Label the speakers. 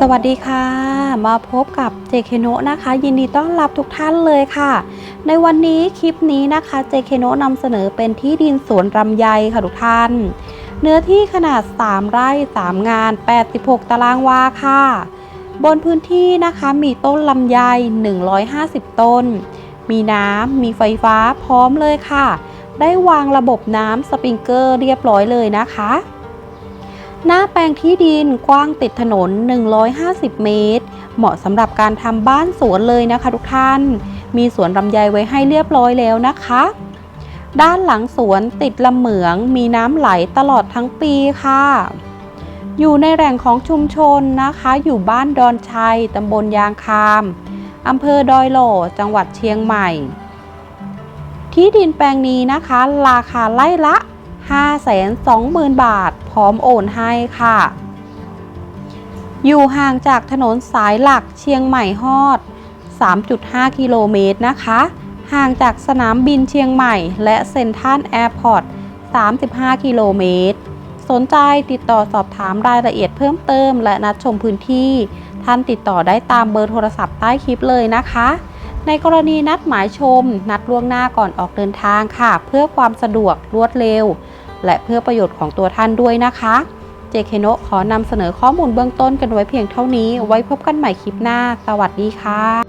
Speaker 1: สวัสดีค่ะ มาพบกับเจเคโนนะคะ ยินดีต้อนรับทุกท่านเลยค่ะ ในวันนี้คลิปนี้นะคะเจเคโนนำเสนอเป็นที่ดินสวนรำไยค่ะทุกท่าน เนื้อที่ขนาด 3 ไร่ 3 งาน 86 ตารางวาค่ะ บนพื้นที่นะคะมีต้นลำไย 150 ต้น มีน้ำมีไฟฟ้าพร้อมเลยค่ะ ได้วางระบบน้ำสปริงเกอร์เรียบร้อยเลยนะคะ หน้าแปลงที่ดินกว้างติดถนน 150 เมตร เหมาะสำหรับการทำบ้านสวนเลยนะคะทุกท่าน มีสวนลำไยไว้ให้เรียบร้อยแล้วนะคะ ด้านหลังสวนติดลำเหมือง มีน้ำไหลตลอดทั้งปีค่ะ อยู่ในแหล่งของชุมชนนะคะ อยู่บ้านดอนชัยตำบลยางคามอำเภอดอยหล่จังหวัดเชียงใหม่ ที่ดินแปลงนี้นะคะ ราคาไร่ละ 520,000 บาท พร้อมโอนให้ค่ะ อยู่ห่างจากถนนสายหลักเชียงใหม่ฮอด 3.5 กิโลเมตรนะคะ ห่างจากสนามบินเชียงใหม่ และเซ็นทรัลแอร์พอร์ต 35 กิโลเมตร สนใจติดต่อสอบถามรายละเอียดเพิ่มเติม และนัดชมพื้นที่ ท่านติดต่อได้ตามเบอร์โทรศัพท์ใต้คลิปเลยนะคะในกรณีนัดหมายชม นัดล่วงหน้าก่อนออกเดินทางค่ะ เพื่อความสะดวกรวดเร็ว และเพื่อประโยชน์ของตัวท่านด้วยนะคะ เจเคโนะขอนำเสนอข้อมูลเบื้องต้นกันไว้เพียงเท่านี้ ไว้พบกันใหม่คลิปหน้า สวัสดีค่ะ